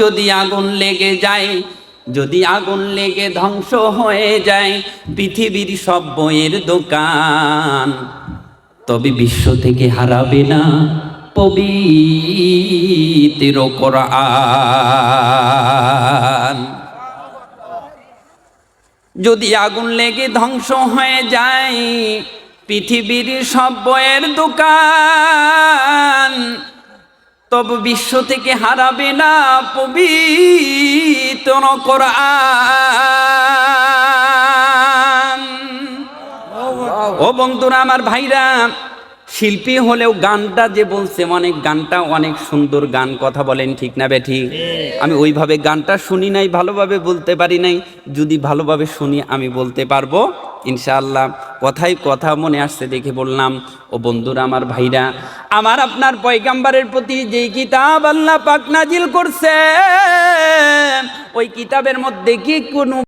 যদি আগুন লেগে যায়, যদি আগুন লেগে ধ্বংস হয়ে যায়, পৃথিবীর সব বইয়ের দোকান তবে বিশ্ব থেকে হারাবে না পবিত্র কোরআন। যদি আগুন লেগে ধ্বংস হয়ে যায়, পৃথিবীর সব বইয়ের দোকান তবে বিশ্ব থেকে হারাবে না পবিত্র কোরআন। ও বন্ধুরা, আমার ভাইরা, শিল্পী হলেও গানটা যে বলছে, অনেক গানটা অনেক সুন্দর গান কথা বলেন, ঠিক না বেঠি? আমি ওইভাবে গানটা শুনি নাই, ভালোভাবে বলতে পারি নাই। যদি ভালোভাবে শুনি, আমি বলতে পারব। ইনশাআল্লাহ, কথাই কথা মনে আসছে দেখে বললাম, ও বন্ধুরা, আমার ভাইরা, আমার আপনার পয়গাম্বারের প্রতি যে কিতাব আল্লাহ পাক নাজিল করছে, ওই কিতাবের মধ্যে কি কোনো